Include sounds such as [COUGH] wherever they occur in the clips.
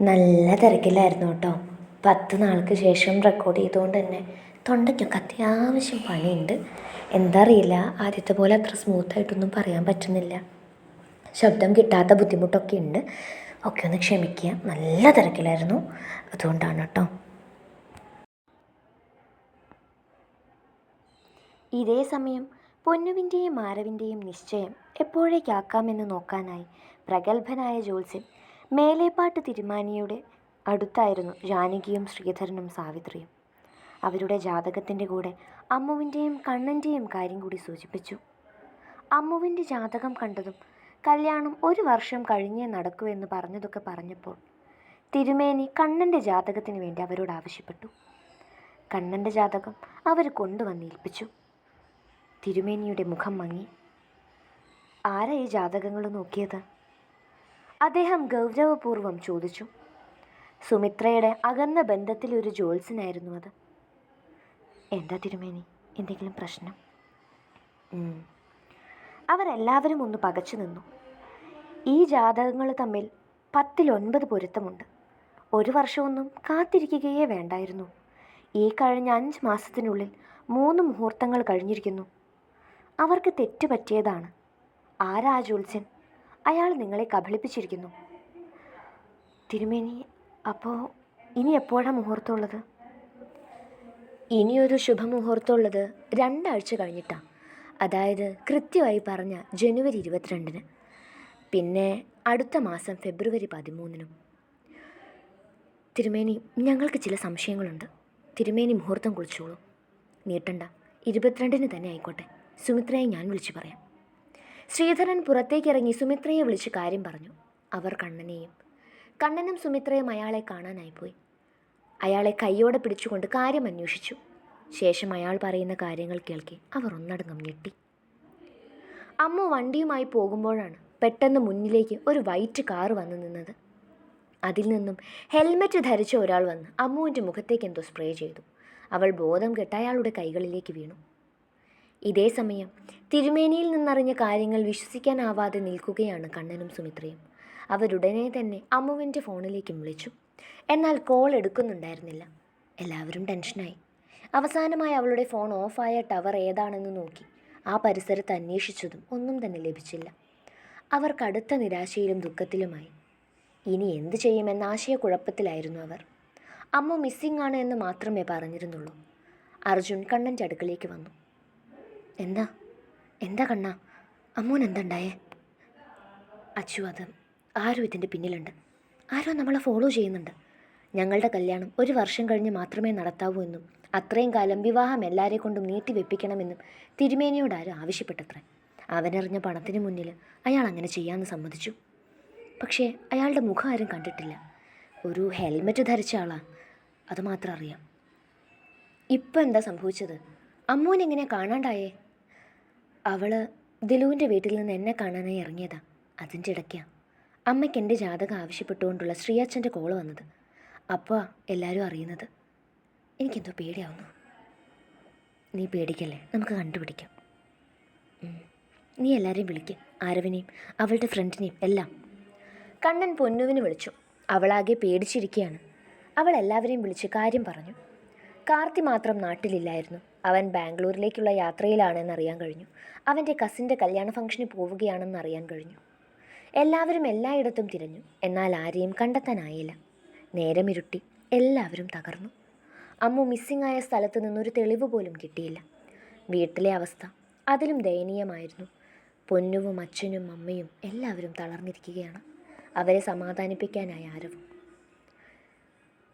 നല്ല തിരക്കിലായിരുന്നു കേട്ടോ. പത്ത് നാൾക്ക് ശേഷം റെക്കോർഡ് ചെയ്തുകൊണ്ട് തന്നെ തൊണ്ടയ്ക്കൊക്കെ അത്യാവശ്യം പണിയുണ്ട്. എന്താ അറിയില്ല ആദ്യത്തെ പോലെ അത്ര സ്മൂത്തായിട്ടൊന്നും പറയാൻ പറ്റുന്നില്ല. ശബ്ദം കിട്ടാത്ത ബുദ്ധിമുട്ടൊക്കെ ഉണ്ട്. ഒക്കെ ഒന്ന് ക്ഷമിക്കുക. നല്ല തിരക്കിലായിരുന്നു. അതുകൊണ്ടാണ് കേട്ടോ. ഇതേ സമയം പൊന്നുവിന്റെയും മാരവിന്റെയും നിശ്ചയം എപ്പോഴേക്കാക്കാമെന്ന് നോക്കാനായി പ്രഗത്ഭനായ ജോത്സ്യൻ മേലേപ്പാട്ട് തിരുമാനിയുടെ അടുത്തായിരുന്നു ജാനകിയും ശ്രീധരനും സാവിത്രിയും. അവരുടെ ജാതകത്തിന്റെ കൂടെ അമ്മുവിന്റെയും കണ്ണന്റെയും കാര്യം കൂടി സൂചിപ്പിച്ചു. അമ്മുവിന്റെ ജാതകം കണ്ടതും കല്യാണം ഒരു വർഷം കഴിഞ്ഞേ നടക്കൂ എന്ന് പറഞ്ഞതൊക്കെ പറഞ്ഞപ്പോൾ തിരുമേനി കണ്ണന്റെ ജാതകത്തിന് വേണ്ടി അവരോട് ആവശ്യപ്പെട്ടു. കണ്ണന്റെ ജാതകം അവർ കൊണ്ടുവന്ന് ഏൽപ്പിച്ചു. തിരുമേനിയുടെ മുഖം മങ്ങി. ആരാ ഈ ജാതകങ്ങൾ നോക്കിയത്? അദ്ദേഹം ഗൗരവപൂർവം ചോദിച്ചു സുമിത്രയുടെ അകന്ന ബന്ധത്തിലൊരു ജോത്സ്യനായിരുന്നു അത്. എന്താ തിരുമേനി എന്തെങ്കിലും പ്രശ്നം. അവരെല്ലാവരും ഒന്ന് പകച്ചു നിന്നു. ഈ ജാതകങ്ങൾ തമ്മിൽ പത്തിലൊൻപത് പൊരുത്തമുണ്ട്. ഒരു വർഷമൊന്നും കാത്തിരിക്കുകയേ വേണ്ടായിരുന്നു. ഈ കഴിഞ്ഞ അഞ്ച് മാസത്തിനുള്ളിൽ മൂന്ന് മുഹൂർത്തങ്ങൾ കഴിഞ്ഞിരിക്കുന്നു. അവർക്ക് തെറ്റ് പറ്റിയതാണ്. ആരാ ജോത്സ്യൻ? അയാൾ നിങ്ങളെ കബളിപ്പിച്ചിരിക്കുന്നു. തിരുമേനി അപ്പോൾ ഇനി എപ്പോഴാണ് മുഹൂർത്തമുള്ളത്? ഇനിയൊരു ശുഭമുഹൂർത്തമുള്ളത് രണ്ടാഴ്ച കഴിഞ്ഞിട്ടാണ് അതായത് കൃത്യമായി പറഞ്ഞ ജനുവരി ഇരുപത്തിരണ്ടിന്. പിന്നെ അടുത്ത മാസം ഫെബ്രുവരി പതിമൂന്നിനും. തിരുമേനി ഞങ്ങൾക്ക് ചില സംശയങ്ങളുണ്ട്. തിരുമേനി മുഹൂർത്തം കുളിച്ചോളൂ നീട്ടണ്ട. ഇരുപത്തിരണ്ടിന് തന്നെ ആയിക്കോട്ടെ. സുമിത്രയെ ഞാൻ വിളിച്ചു പറയാം. ശ്രീധരൻ പുറത്തേക്കിറങ്ങി സുമിത്രയെ വിളിച്ച് കാര്യം പറഞ്ഞു. അവർ കണ്ണനെയും കണ്ണനും സുമിത്രയും അയാളെ കാണാനായി പോയി. അയാളെ കൈയോടെ പിടിച്ചുകൊണ്ട് കാര്യം അന്വേഷിച്ചു. ശേഷം അയാൾ പറയുന്ന കാര്യങ്ങൾ കേൾക്കി അവർ ഒന്നടങ്കം ഞെട്ടി. അമ്മ വണ്ടിയുമായി പോകുമ്പോഴാണ് പെട്ടെന്ന് മുന്നിലേക്ക് ഒരു വൈറ്റ് കാർ വന്നു നിന്നത്. അതിൽ നിന്നും ഹെൽമെറ്റ് ധരിച്ച ഒരാൾ വന്ന് അമ്മുവിന്റെ മുഖത്തേക്ക് എന്തോ സ്പ്രേ ചെയ്തു. അവൾ ബോധം കെട്ട് അയാളുടെ കൈകളിലേക്ക് വീണു. ഇതേ സമയം തിരുമേനിയിൽ നിന്നറിഞ്ഞ കാര്യങ്ങൾ വിശ്വസിക്കാനാവാതെ നിൽക്കുകയാണ് കണ്ണനും സുമിത്രയും. അവരുടനെ തന്നെ അമ്മുവിന്റെ ഫോണിലേക്കും വിളിച്ചു. എന്നാൽ കോൾ എടുക്കുന്നുണ്ടായിരുന്നില്ല. എല്ലാവരും ടെൻഷനായി. അവസാനമായി അവളുടെ ഫോൺ ഓഫായ ടവർ ഏതാണെന്ന് നോക്കി. ആ പരിസരത്ത് അന്വേഷിച്ചതും ഒന്നും തന്നെ ലഭിച്ചില്ല. അവർ കടുത്ത നിരാശയിലും ദുഃഖത്തിലുമായി. ഇനി എന്തു ചെയ്യുമെന്ന ആശയക്കുഴപ്പത്തിലായിരുന്നു അവർ. അമ്മ മിസ്സിംഗ് ആണ് എന്ന് മാത്രമേ പറഞ്ഞിരുന്നുള്ളൂ. അർജുൻ കണ്ണന്റെ അടുക്കളേക്ക് വന്നു. എന്താ? എന്താ കണ്ണ? അമ്മൂൻ എന്തുണ്ടായേ? അച്ചു അത് ആരും ഇതിന്റെ പിന്നിലുണ്ട്? ആരോ നമ്മളെ ഫോളോ ചെയ്യുന്നുണ്ട്. ഞങ്ങളുടെ കല്യാണം ഒരു വർഷം കഴിഞ്ഞ് മാത്രമേ നടത്താവൂ എന്നും അത്രയും കാലം വിവാഹം എല്ലാവരെ കൊണ്ടും നീട്ടിവെപ്പിക്കണമെന്നും തിരുമേനിയോട് ആരും ആവശ്യപ്പെട്ടത്ര. അവനെറിഞ്ഞ പണത്തിന് മുന്നിൽ അയാൾ അങ്ങനെ ചെയ്യാമെന്ന് സമ്മതിച്ചു. പക്ഷേ അയാളുടെ മുഖം ആരും കണ്ടിട്ടില്ല. ഒരു ഹെൽമെറ്റ് ധരിച്ച ആളാണ് അതുമാത്രം അറിയാം. ഇപ്പം എന്താ സംഭവിച്ചത്? അമ്മൂനെങ്ങനെ കാണാണ്ടായേ? അവൾ ദിലുവിന്റെ വീട്ടിൽ നിന്ന് എന്നെ കാണാനായി ഇറങ്ങിയതാ. അതിന്റെ ഇടയ്ക്കാ. അമ്മയ്ക്ക് എന്റെ ജാതകം ആവശ്യപ്പെട്ടുകൊണ്ടുള്ള ശ്രീയച്ഛന്റെ കോൾ വന്നത്. അപ്പോൾ എല്ലാവരും അറിയുന്നത്? എനിക്കെന്തോ പേടിയാവുന്നു. നീ പേടിക്കല്ലേ? നമുക്ക് കണ്ടുപിടിക്കാം. നീ എല്ലാവരെയും വിളിക്ക്. ആരവിനെയും അവളുടെ ഫ്രണ്ടിനെയും എല്ലാം. കണ്ണൻ പൊന്നുവിന് വിളിച്ചു. അവളാകെ പേടിച്ചിരിക്കുകയാണ്. അവൾ എല്ലാവരെയും വിളിച്ച് കാര്യം പറഞ്ഞു. കാർത്തി മാത്രം നാട്ടിലില്ലായിരുന്നു. അവൻ ബാംഗ്ലൂരിലേക്കുള്ള യാത്രയിലാണെന്ന് അറിയാൻ കഴിഞ്ഞു. അവന്റെ കസിന്റെ കല്യാണ ഫംഗ്ഷന് പോവുകയാണെന്ന് അറിയാൻ കഴിഞ്ഞു. എല്ലാവരും എല്ലായിടത്തും തിരഞ്ഞു. എന്നാൽ ആരെയും കണ്ടെത്താനായില്ല. നേരമിരുട്ടി എല്ലാവരും തകർന്നു. അമ്മു മിസ്സിംഗ് ആയ സ്ഥലത്ത് നിന്നൊരു തെളിവ് പോലും കിട്ടിയില്ല. വീട്ടിലെ അവസ്ഥ. അതിലും ദയനീയമായിരുന്നു. പൊന്നുവും അച്ഛനും അമ്മയും എല്ലാവരും തളർന്നിരിക്കുകയാണ്. അവരെ സമാധാനിപ്പിക്കാനായി ആരവും.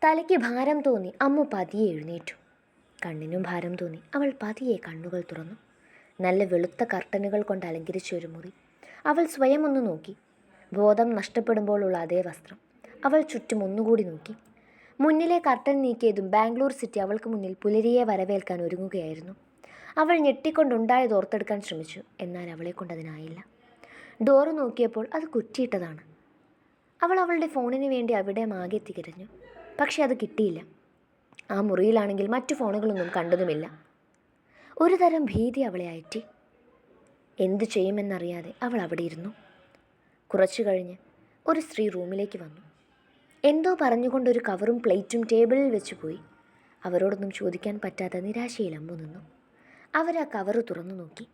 തലയ്ക്ക് ഭാരം തോന്നി. അമ്മ പതിയെ എഴുന്നേറ്റു. കണ്ണിനും ഭാരം തോന്നി. അവൾ പതിയെ കണ്ണുകൾ തുറന്നു. നല്ല വെളുത്ത കർട്ടനുകൾ കൊണ്ട് അലങ്കരിച്ച ഒരു മുറി. അവൾ സ്വയം ഒന്ന് നോക്കി. ബോധം നഷ്ടപ്പെടുമ്പോഴുള്ള അതേ വസ്ത്രം. അവൾ ചുറ്റും ഒന്നുകൂടി നോക്കി. മുന്നിലെ കർട്ടൻ നീക്കിയതും ബാംഗ്ലൂർ സിറ്റി അവൾക്ക് മുന്നിൽ പുലരിയെ വരവേൽക്കാൻ ഒരുങ്ങുകയായിരുന്നു. അവൾ ഞെട്ടിക്കൊണ്ടുണ്ടായത് ഓർത്തെടുക്കാൻ ശ്രമിച്ചു. എന്നാൽ അവളെ കൊണ്ടതിനായില്ല ഡോറ് നോക്കിയപ്പോൾ അത് കുറ്റിയിട്ടതാണ്. അവൾ അവളുടെ ഫോണിന് വേണ്ടി അവിടെ മാകെത്തി തികരഞ്ഞു പക്ഷെ അത് കിട്ടിയില്ല. ആ മുറിയിലാണെങ്കിൽ മറ്റു ഫോണുകളൊന്നും കണ്ടതുമില്ല. ഒരു തരം ഭീതി അവളെ അയറ്റി. എന്തു ചെയ്യുമെന്നറിയാതെ അവൾ അവിടെ ഇരുന്നു. കുറച്ചു കഴിഞ്ഞ് ഒരു സ്ത്രീ റൂമിലേക്ക് വന്നു. എന്തോ പറഞ്ഞുകൊണ്ടൊരു കവറും പ്ലേറ്റും ടേബിളിൽ വെച്ച് പോയി. അവരോടൊന്നും ചോദിക്കാൻ പറ്റാത്ത നിരാശയിൽ അമ്മു നിന്നു. അവർ ആ കവറ് തുറന്നു നോക്കി.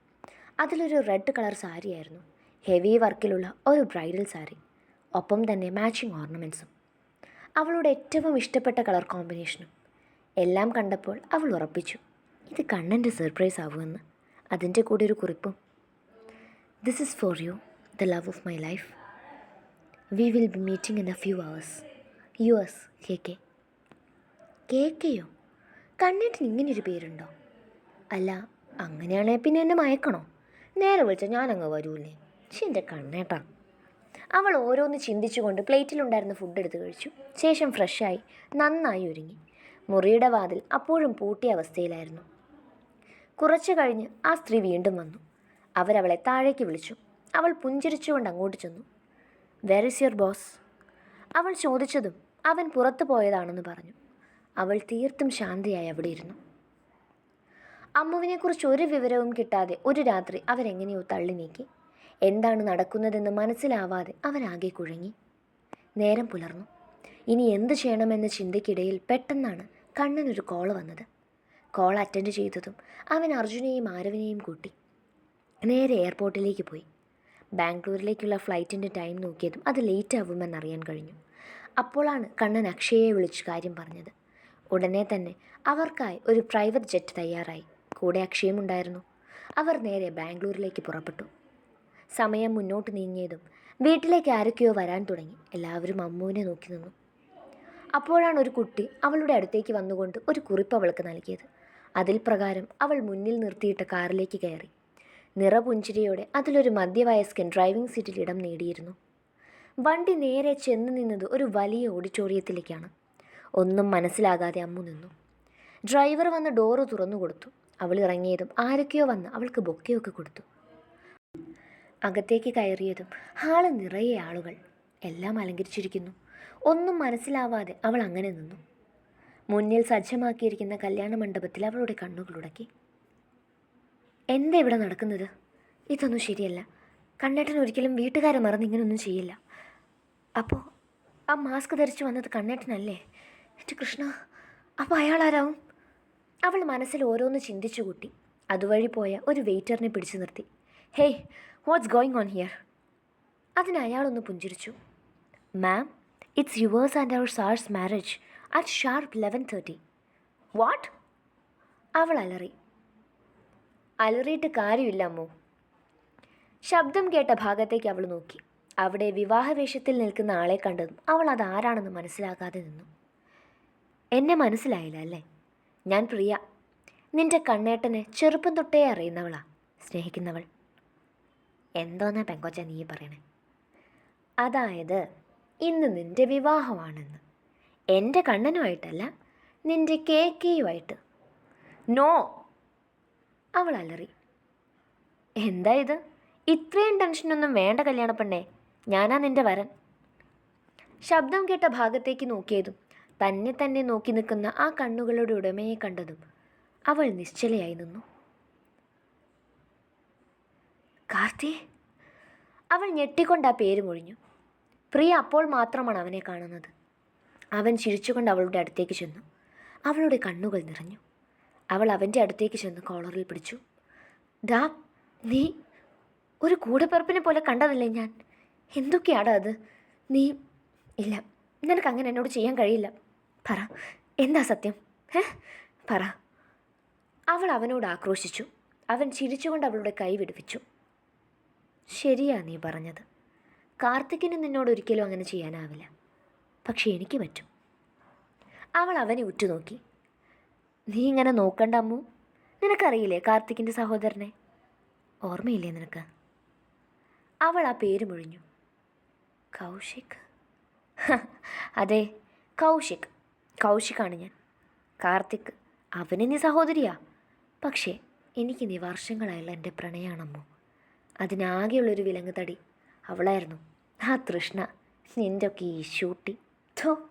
അതിലൊരു റെഡ് കളർ സാരിയായിരുന്നു. ഹെവി വർക്കിലുള്ള ഒരു ബ്രൈഡൽ സാരി. ഒപ്പം തന്നെ മാച്ചിങ് ഓർണമെന്റ്സും അവളുടെ ഏറ്റവും ഇഷ്ടപ്പെട്ട കളർ കോമ്പിനേഷനും. എല്ലാം കണ്ടപ്പോൾ അവൾ ഉറപ്പിച്ചു. ഇത് കണ്ണന്റെ സർപ്രൈസ് ആവുമെന്ന്. അതിന്റെ കൂടെ ഒരു കുറിപ്പും. This is for you the love of my life we will be meeting in a few hours U S K K K കെയോ കണ്ണേട്ടിന് ഇങ്ങനൊരു പേരുണ്ടോ? അല്ല അങ്ങനെയാണെങ്കിൽ പിന്നെ എന്നെ മയക്കണോ? നേരെ വിളിച്ചാൽ ഞാനങ്ങ് വരൂലേ പക്ഷെ എന്റെ കണ്ണേട്ടാ. അവൾ ഓരോന്ന് ചിന്തിച്ചുകൊണ്ട് പ്ലേറ്റിലുണ്ടായിരുന്ന ഫുഡ് എടുത്ത് കഴിച്ചു. ശേഷം ഫ്രഷായി നന്നായി ഒരുങ്ങി. മുറിയുടെ വാതിൽ അപ്പോഴും പൂട്ടിയ അവസ്ഥയിലായിരുന്നു. കുറച്ചു കഴിഞ്ഞ് ആ സ്ത്രീ വീണ്ടും വന്നു. അവരവളെ താഴേക്ക് വിളിച്ചു. അവൾ പുഞ്ചിരിച്ചുകൊണ്ട് അങ്ങോട്ട് ചെന്നു. വെർ ഇസ് യുവർ ബോസ് അവൾ ചോദിച്ചതും അവൻ പുറത്തു പോയതാണെന്ന് പറഞ്ഞു. അവൾ തീർത്തും ശാന്തിയായി അവിടെ ഇരുന്നു. അമ്മുവിനെക്കുറിച്ച് ഒരു വിവരവും കിട്ടാതെ ഒരു രാത്രി അവരെങ്ങനെയോ തള്ളി നീക്കി. എന്താണ് നടക്കുന്നതെന്ന് മനസ്സിലാവാതെ അവരാകെ കുഴങ്ങി. നേരം പുലർന്നു. ഇനി എന്ത് ചെയ്യണമെന്ന ചിന്തയ്ക്കിടയിൽ പെട്ടെന്നാണ് കണ്ണനൊരു കോൾ വന്നത്. കോൾ അറ്റൻഡ് ചെയ്തതും അവൻ അർജുനെയും ആരവിനെയും കൂട്ടി. നേരെ എയർപോർട്ടിലേക്ക് പോയി. ബാംഗ്ലൂരിലേക്കുള്ള ഫ്ലൈറ്റിന്റെ ടൈം നോക്കിയതും അത് ലേറ്റ് ആവുമെന്നറിയാൻ കഴിഞ്ഞു. അപ്പോഴാണ് കണ്ണൻ അക്ഷയയെ വിളിച്ച് കാര്യം പറഞ്ഞത്. ഉടനെ തന്നെ അവർക്കായി ഒരു പ്രൈവറ്റ് ജെറ്റ് തയ്യാറായി. കൂടെ അക്ഷയമുണ്ടായിരുന്നു അവർ നേരെ ബാംഗ്ലൂരിലേക്ക് പുറപ്പെട്ടു. സമയം മുന്നോട്ട് നീങ്ങിയതും വീട്ടിലേക്ക് ആരൊക്കെയോ വരാൻ തുടങ്ങി. എല്ലാവരും അമ്മുവിനെ നോക്കി നിന്നു. അപ്പോഴാണ് ഒരു കുട്ടി അവളുടെ അടുത്തേക്ക് വന്നുകൊണ്ട് ഒരു കുറിപ്പ് അവൾക്ക് നൽകിയത്. അതിൽ പ്രകാരം അവൾ മുന്നിൽ നിർത്തിയിട്ട കാറിലേക്ക് കയറി. നിറപുഞ്ചിരിയോടെ അതിലൊരു മധ്യവയസ്കൻ ഡ്രൈവിംഗ് സീറ്റിൽ ഇടം നേടിയിരുന്നു. വണ്ടി നേരെ ചെന്ന് നിന്നത് ഒരു വലിയ ഓഡിറ്റോറിയത്തിലേക്കാണ്. ഒന്നും മനസ്സിലാകാതെ അമ്മു നിന്നു. ഡ്രൈവർ വന്ന് ഡോറ് തുറന്നു കൊടുത്തു. അവൾ ഇറങ്ങിയതും ആരൊക്കെയോ വന്ന് അവൾക്ക് ബൊക്കെയൊക്കെ കൊടുത്തു. അകത്തേക്ക് കയറിയതും ഹാൾ നിറയെ ആളുകൾ. എല്ലാം അലങ്കരിച്ചിരിക്കുന്നു. ഒന്നും മനസ്സിലാവാതെ അവൾ അങ്ങനെ നിന്നു. മുന്നിൽ സജ്ജമാക്കിയിരിക്കുന്ന കല്യാണ മണ്ഡപത്തിൽ അവളുടെ കണ്ണുകളുടക്കി എന്താ ഇവിടെ നടക്കുന്നത്? ഇതൊന്നും ശരിയല്ല. കണ്ണേട്ടൻ ഒരിക്കലും വീട്ടുകാരെ മറന്ന് ഇങ്ങനൊന്നും ചെയ്യില്ല. അപ്പോൾ ആ മാസ്ക് ധരിച്ചു വന്നത് കണ്ണേട്ടനല്ലേ? എന്റെ കൃഷ്ണ അപ്പോൾ അയാൾ ആരാവും അവൾ മനസ്സിൽ ഓരോന്ന് ചിന്തിച്ചു കൂട്ടി. അതുവഴി പോയ ഒരു വെയിറ്ററിനെ പിടിച്ചു നിർത്തി. Hey what's going on here അതിന് അയാളൊന്ന് പുഞ്ചിരിച്ചു. Ma'am it's yours and our sir's marriage at sharp eleven thirty what അവൾ അലറി. അലറിയിട്ട് കാര്യമില്ല അമ്മോ. ശബ്ദം കേട്ട ഭാഗത്തേക്ക് അവൾ നോക്കി. അവിടെ വിവാഹവേഷത്തിൽ നിൽക്കുന്ന ആളെ കണ്ടതും അവൾ അത് ആരാണെന്ന് മനസ്സിലാകാതെ നിന്നു. എന്നെ മനസ്സിലായില്ല അല്ലേ? ഞാൻ പ്രിയ. നിന്റെ കണ്ണേട്ടനെ ചെറുപ്പം തൊട്ടേ അറിയുന്നവളാ സ്നേഹിക്കുന്നവൾ. എന്തോന്നാ പെങ്കോച്ച നീ പറയണേ? അതായത് ഇന്ന് നിന്റെ വിവാഹമാണെന്ന്. എന്റെ കണ്ണനുമായിട്ടല്ല നിന്റെ കേക്കയുമായിട്ട്. നോ! അവൾ അലറി. എന്താ ഇത്? ഇത്രയും ടെൻഷനൊന്നും വേണ്ട കല്യാണ പെണ്ണേ. ഞാനാ നിന്റെ വരൻ. ശബ്ദം കേട്ട ഭാഗത്തേക്ക് നോക്കിയതും തന്നെ തന്നെ നോക്കി നിൽക്കുന്ന ആ കണ്ണുകളുടെ ഉടമയെ കണ്ടതും അവൾ നിശ്ചലയായി നിന്നു. കാർത്തി? അവൾ ഞെട്ടിക്കൊണ്ട് ആ പേര് മൊഴിഞ്ഞു. പ്രിയ അപ്പോൾ മാത്രമാണ് അവനെ കാണുന്നത്. അവൻ ചിരിച്ചുകൊണ്ട് അവളുടെ അടുത്തേക്ക് ചെന്നു. അവളുടെ കണ്ണുകൾ നിറഞ്ഞു. അവൾ അവന്റെ അടുത്തേക്ക് ചെന്ന് കോളറിൽ പിടിച്ചു. ഡാ നീ ഒരു കൂടപ്പിറപ്പിനെ പോലെ കണ്ടതല്ലേ ഞാൻ? എന്തൊക്കെയാടാ അത്? നീ ഇല്ല നിനക്ക് അങ്ങനെ എന്നോട് ചെയ്യാൻ കഴിയില്ല. പറ എന്താ സത്യം? ഏ പറ. അവൾ അവനോട് ആക്രോശിച്ചു. അവൻ ചിരിച്ചുകൊണ്ട് അവളുടെ കൈ വിടുവിച്ചു. ശരിയാ നീ പറഞ്ഞത്. കാർത്തിക്കിന് നിന്നോട് ഒരിക്കലും അങ്ങനെ ചെയ്യാനാവില്ല. പക്ഷേ എനിക്ക് പറ്റും. അവൾ അവനെ ഉറ്റുനോക്കി. നീ ഇങ്ങനെ നോക്കണ്ട അമ്മു. നിനക്കറിയില്ലേ കാർത്തിക്കിന്റെ സഹോദരനെ? ഓർമ്മയില്ലേ നിനക്ക്? അവൾ ആ പേര് മുഴിഞ്ഞു. കൗശിക്. [LAUGHS] അതെ കൗശിക്. കൗശിക്കാണ് ഞാൻ. കാർത്തിക് അവന് നീ സഹോദരിയാ. പക്ഷേ എനിക്ക് നീ വർഷങ്ങളായുള്ള എന്റെ പ്രണയാണമ്മോ. അതിനാകെയുള്ളൊരു വിലങ്ങ് തടി. അവളായിരുന്നു. ആ തൃഷ്ണ നിന്റെ ഒക്കെ ഈ ഷൂട്ടി. ഥോ.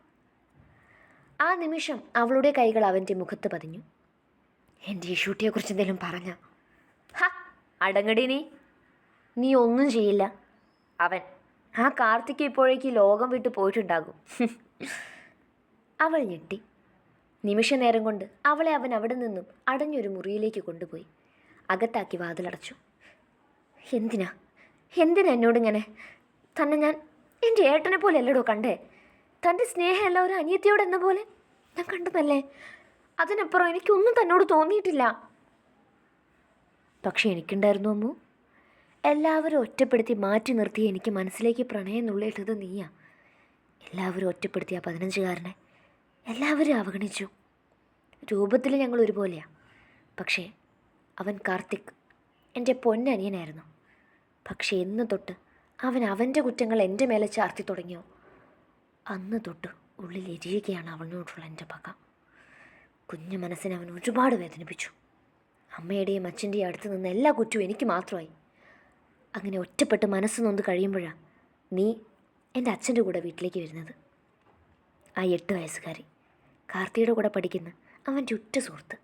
ആ നിമിഷം അവളുടെ കൈകൾ അവന്റെ മുഖത്ത് പതിഞ്ഞു. എന്റെ ഈ ഷൂട്ടിയെക്കുറിച്ച് എന്തെങ്കിലും പറഞ്ഞ? ഹ അടങ്ങടി നീ. നീ ഒന്നും ചെയ്യില്ല. അവൻ ആ കാർത്തിക് ഇപ്പോഴേക്ക് ലോകം വിട്ടു പോയിട്ടുണ്ടാകും. അവൾ ഞെട്ടി. നിമിഷ നേരം കൊണ്ട് അവളെ അവൻ അവിടെ നിന്നും അടഞ്ഞൊരു മുറിയിലേക്ക് കൊണ്ടുപോയി. അകത്താക്കി വാതിലടച്ചു. എന്തിനാ? എന്തിനാ എന്നോട് ഇങ്ങനെ? തന്നെ ഞാൻ എന്റെ ഏട്ടനെ പോലെ അല്ലടോ കണ്ടേ. തന്റെ സ്നേഹമല്ല ഒരു അനിയത്തിയോട് എന്ന പോലെ ഞാൻ കണ്ടതല്ലേ? അതിനപ്പുറം എനിക്കൊന്നും തന്നോട് തോന്നിയിട്ടില്ല. പക്ഷെ എനിക്കുണ്ടായിരുന്നു അമ്മു. എല്ലാവരും ഒറ്റപ്പെടുത്തി മാറ്റി നിർത്തി എനിക്ക് മനസ്സിലേക്ക് പ്രണയം നുള്ളിയിട്ടത് നീയാ. എല്ലാവരും ഒറ്റപ്പെടുത്തി ആ പതിനഞ്ചുകാരനെ എല്ലാവരും അവഗണിച്ചു. രൂപത്തിൽ ഞങ്ങൾ ഒരുപോലെയാണ് പക്ഷേ അവൻ കാർത്തിക് എന്റെ പൊന്നനിയനായിരുന്നു. പക്ഷേ എന്ന് തൊട്ട് അവൻ അവന്റെ കുറ്റങ്ങൾ എന്റെ മേലെ ചാർത്തി തുടങ്ങിയോ? അന്ന് തൊട്ട് ഉള്ളിൽ എരിയുകയാണ് അവനോടുള്ള എന്റെ പക. കുഞ്ഞു മനസ്സിനെ അവൻ ഒരുപാട് വേദനിപ്പിച്ചു. അമ്മയുടെയും അച്ഛന്റെയും അടുത്ത് നിന്ന് എല്ലാ കുറ്റവും എനിക്ക് മാത്രമായി. അങ്ങനെ ഒറ്റപ്പെട്ട് മനസ്സ് നൊന്ന് കഴിയുമ്പോഴാണ് നീ എന്റെ അച്ഛന്റെ കൂടെ വീട്ടിലേക്ക് വരുന്നത്. ആ എട്ട് വയസ്സുകാരി കാർത്തിയുടെ കൂടെ പഠിക്കുന്ന അവന്റെ ഉറ്റ സുഹൃത്ത്.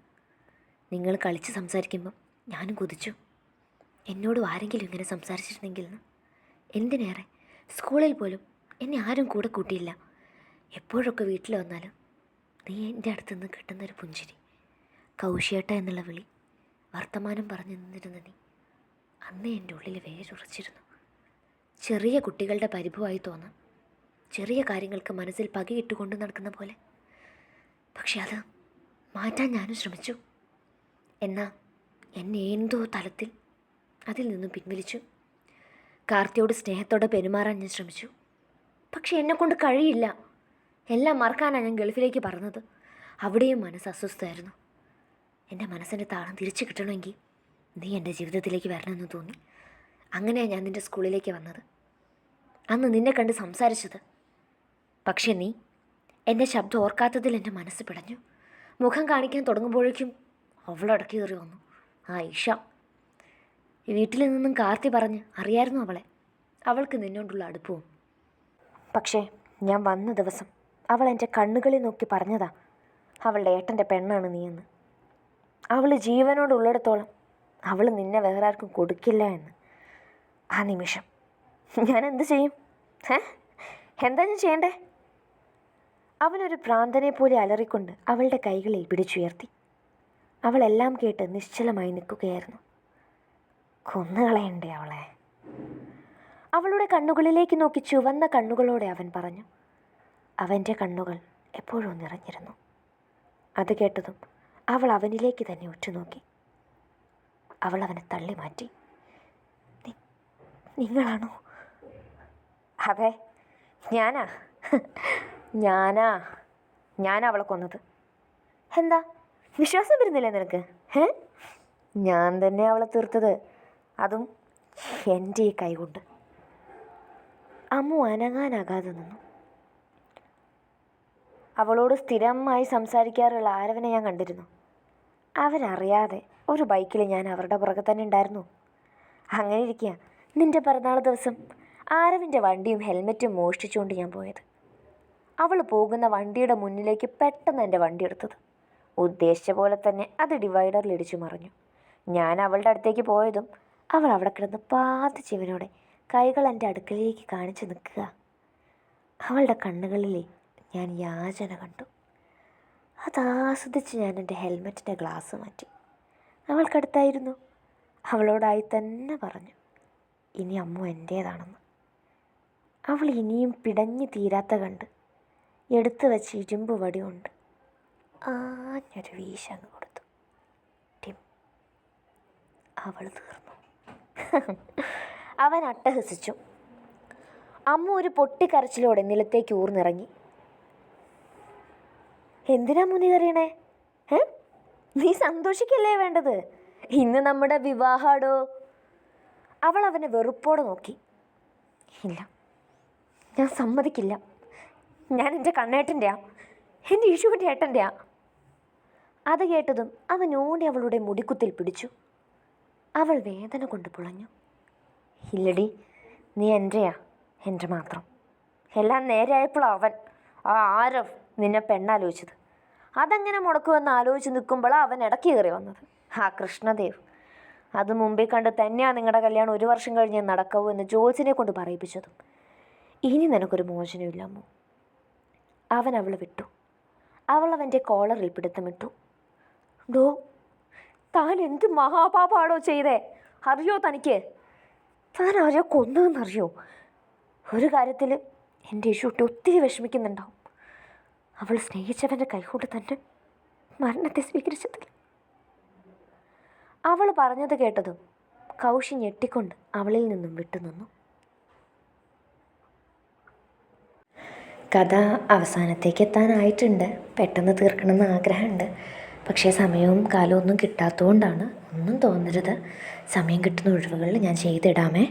നിങ്ങൾ കളിച്ച് സംസാരിക്കുമ്പം ഞാനും കൊതിച്ചു. എന്നോടും ആരെങ്കിലും ഇങ്ങനെ സംസാരിച്ചിരുന്നെങ്കിൽ എന്തിനേറെ? സ്കൂളിൽ പോലും എന്നെ ആരും കൂടെ കൂട്ടിയില്ല. എപ്പോഴൊക്കെ വീട്ടിൽ വന്നാലും നീ എന്റെ അടുത്ത് നിന്ന് കിട്ടുന്നൊരു പുഞ്ചിരി. കൗശിയേട്ട എന്നുള്ള വിളി വർത്തമാനം പറഞ്ഞു നിന്നിരുന്ന നീ അന്നേ എന്റെ ഉള്ളിൽ വേരുറച്ചിരുന്നു. ചെറിയ കുട്ടികളുടെ പരിഭവമായി തോന്നാം. ചെറിയ കാര്യങ്ങൾക്ക് മനസ്സിൽ പകയിട്ട് കൊണ്ടു നടക്കുന്ന പോലെ. പക്ഷെ അത് മാറ്റാൻ ഞാനും ശ്രമിച്ചു. എന്നാൽ എന്നെ എന്തോ തലത്തിൽ അതിൽ നിന്നും പിൻവലിച്ചു. കാർത്തിയോട് സ്നേഹത്തോടെ പെരുമാറാൻ ഞാൻ ശ്രമിച്ചു. പക്ഷെ എന്നെക്കൊണ്ട് കഴിയില്ല. എല്ലാം മറക്കാനാണ് ഞാൻ ഗൾഫിലേക്ക് പറഞ്ഞത് അവിടെയും മനസ്സ് അസ്വസ്ഥമായിരുന്നു എന്റെ മനസ്സിന്റെ താളം തിരിച്ചു കിട്ടണമെങ്കിൽ നീ എന്റെ ജീവിതത്തിലേക്ക് വരണമെന്ന് തോന്നി. അങ്ങനെയാണ് ഞാൻ നിന്റെ സ്കൂളിലേക്ക് വന്നത്. അന്ന് നിന്നെ കണ്ട് സംസാരിച്ചത്. പക്ഷേ നീ എന്റെ ശബ്ദം ഓർക്കാത്തതിൽ എന്റെ മനസ്സ് പിടഞ്ഞു. മുഖം കാണിക്കാൻ തുടങ്ങുമ്പോഴേക്കും അവളടക്കി കയറി വന്നു. ആ ഈഷ വീട്ടിൽ നിന്നും കാർത്തി പറഞ്ഞ് അറിയായിരുന്നു അവളെ. അവൾക്ക് നിന്നോണ്ടുള്ള അടുപ്പവും. പക്ഷേ ഞാൻ വന്ന ദിവസം അവൾ എന്റെ കണ്ണുകളിൽ നോക്കി പറഞ്ഞതാ അവളുടെ ഏട്ടന്റെ പെണ്ണാണ് നീയെന്ന്. അവൾ ജീവനോടുള്ളിടത്തോളം അവൾ നിന്നെ വേറെ ആർക്കും കൊടുക്കില്ല എന്ന്. ആ നിമിഷം ഞാൻ എന്ത് ചെയ്യും? എന്താ ഞാൻ ചെയ്യണ്ടേ? അവനൊരു പ്രാന്തനെ പോലെ അലറിക്കൊണ്ട് അവളുടെ കൈകളിൽ പിടിച്ചുയർത്തി. അവളെല്ലാം കേട്ട് നിശ്ചലമായി നിൽക്കുകയായിരുന്നു. കൊന്നുകളയണ്ടേ അവളെ? അവളുടെ കണ്ണുകളിലേക്ക് നോക്കി ചുവന്ന കണ്ണുകളോടെ അവൻ പറഞ്ഞു അവന്റെ കണ്ണുകൾ എപ്പോഴും നിറഞ്ഞിരുന്നു. അത് കേട്ടതും അവൾ അവനിലേക്ക് തന്നെ ഉറ്റുനോക്കി. അവൾ അവനെ തള്ളി മാറ്റി. "നി- നിങ്ങളാണോ? അതെ ഞാനാ. ഞാനാ. ഞാനാ അവളെ കൊന്നത്. എന്താ? വിശ്വാസം വരുന്നില്ലേ നിനക്ക്? ഏ ഞാൻ തന്നെ അവളെ തീർത്തത്. അതും എന്റെ ഈ കൈകൊണ്ട്. അമ്മു അനങ്ങാനാകാതെ നിന്നു. അവളോട് സ്ഥിരമായി സംസാരിക്കാറുള്ള ആരവനെ ഞാൻ കണ്ടിരുന്നു. അവരറിയാതെ ഒരു ബൈക്കിൽ ഞാൻ അവരുടെ പുറകെ തന്നെ ഉണ്ടായിരുന്നു. അങ്ങനെ ഇരിക്കുക. നിന്റെ പിറന്നാൾ ദിവസം ആരവിന്റെ വണ്ടിയും ഹെൽമെറ്റും മോഷ്ടിച്ചുകൊണ്ട് ഞാൻ പോയത്. അവൾ പോകുന്ന വണ്ടിയുടെ മുന്നിലേക്ക് പെട്ടെന്ന് എന്റെ വണ്ടി എടുത്തത്. ഉദ്ദേശിച്ച പോലെ തന്നെ അത് ഡിവൈഡറിൽ ഇടിച്ചു മറിഞ്ഞു. ഞാൻ അവളുടെ അടുത്തേക്ക് പോയതും അവൾ അവിടെ കിടന്ന് പാതി ജീവനോടെ കൈകൾ എന്റെ അടുക്കലേക്ക് കാണിച്ചു നിൽക്കുക. അവളുടെ കണ്ണുകളിൽ ഞാൻ യാചന കണ്ടു. അതാസ്വദിച്ച് ഞാൻ എന്റെ ഹെൽമെറ്റിന്റെ ഗ്ലാസ് മാറ്റി. അവൾക്കടുത്തായിരുന്നു അവളോടായി തന്നെ പറഞ്ഞു ഇനി അമ്മ എന്റേതാണെന്ന്. അവൾ ഇനിയും പിടഞ്ഞു തീരാത്ത കണ്ട് എടുത്തു വെച്ച് ഇരുമ്പ് വടി കൊണ്ട് ആഞ്ഞൊരു വീശങ്ങ് കൊടുത്തു. ടിം. അവൾ തീർന്നു. അവൻ അട്ടഹസിച്ചു. അമ്മ ഒരു പൊട്ടിക്കരച്ചിലോടെ നിലത്തേക്ക് ഊർന്നിറങ്ങി. എന്തിനാ മുനി കറിയണേ നീ സന്തോഷിക്കല്ലേ വേണ്ടത്? ഇന്ന് നമ്മുടെ വിവാഹാടോ അവൾ അവനെ വെറുപ്പോടെ നോക്കി. ഇല്ല. ഞാൻ സമ്മതിക്കില്ല. ഞാൻ എന്റെ കണ്ണേട്ടന്റെയാ. എന്റെ ഈശുവിന്റെ ഏട്ടന്റെയാ. അത് കേട്ടതും അവൻ ഓടി അവളുടെ മുടിക്കുത്തിൽ പിടിച്ചു. അവൾ വേദന കൊണ്ട് പുളഞ്ഞു. ഇല്ലടി നീ എന്റെയാ എന്റെ മാത്രം. എല്ലാം നേരെയായപ്പോൾ അവൻ. ആ ആരവ് നിന്നെ പെണ്ണാലോചിച്ചത്. അതെങ്ങനെ മുടക്കുമെന്ന് ആലോചിച്ച് നിൽക്കുമ്പോഴാണ് അവൻ ഇടയ്ക്ക് കയറി വന്നത്. ആ കൃഷ്ണദേവ് അത് മുമ്പിൽ കണ്ട് തന്നെയാണ് നിങ്ങളുടെ കല്യാണം ഒരു വർഷം കഴിഞ്ഞ് നടക്കാവൂ എന്ന് ജോത്സിനെ കൊണ്ട് പറയിപ്പിച്ചതും. ഇനി നിനക്കൊരു മോചനമില്ല അമ്മു. അവൻ അവളെ വിട്ടു. അവൾ അവന്റെ കോളറിൽ പിടുത്തമിട്ടു. ഡോ താൻ എന്ത് മഹാപാപാണോ ചെയ്തേ? അറിയോ തനിക്ക്? താൻ ആരെയോ കൊന്നതെന്നറിയോ? ഒരു കാര്യത്തിൽ എന്റെ യശുട്ടി ഒത്തിരി വിഷമിക്കുന്നുണ്ടാവും. അവൾ സ്നേഹിച്ചവന്റെ കൈകൊണ്ട് തന്നെ മരണത്തെ സ്വീകരിച്ചതിൽ അവൾ പറഞ്ഞത് കേട്ടതും കൗശി ഞെട്ടിക്കൊണ്ട് അവളിൽ നിന്നും വിട്ടുനിന്നു കഥ അവസാനത്തേക്ക് എത്താനായിട്ടുണ്ട്. പെട്ടെന്ന് തീർക്കണമെന്ന് ആഗ്രഹമുണ്ട്. പക്ഷേ സമയവും കാലവും ഒന്നും കിട്ടാത്തതുകൊണ്ടാണ് ഒന്നും തോന്നരുത്. സമയം കിട്ടുന്ന ഒഴിവുകളിൽ ഞാൻ ചെയ്തിടാമേ.